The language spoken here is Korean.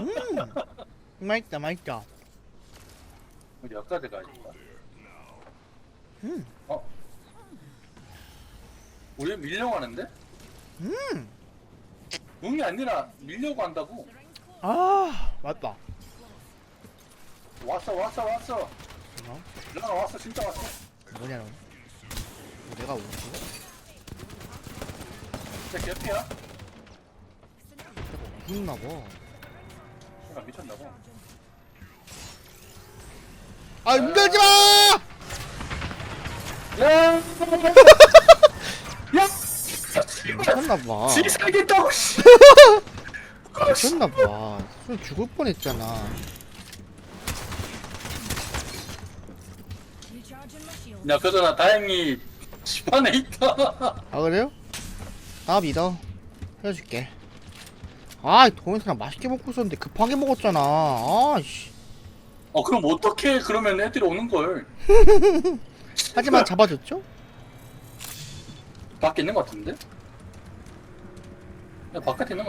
음. 맛있다 맛있다. 우리 여기까지 가야겠다. 음. 어? 우리 밀려고 하는데? 음. 응이 아니라 밀려고 한다고. 아 맞다. 왔어 왔어 왔어. 어? 나 왔어 진짜 왔어. 뭐냐 너? 뭐 내가 오지? 진짜 개피야? 죽나 봐. 내가 미쳤나봐. 아 움직이지 마! 야! 야! 미쳤나 봐. 지 살겠다고 씨. 미쳤나 봐. 술 죽을 뻔했잖아. 야 그러나 다행히 집 안에 있다. 아 그래요? 나 믿어. 해줄게. 아 동영상 맛있게 먹고 있었는데 급하게 먹었잖아. 아씨. 어 그럼 어떻게 그러면 애들이 오는 걸? 하지만 잡아줬죠? 밖에 있는 것 같은데? 야 바깥에 있는 것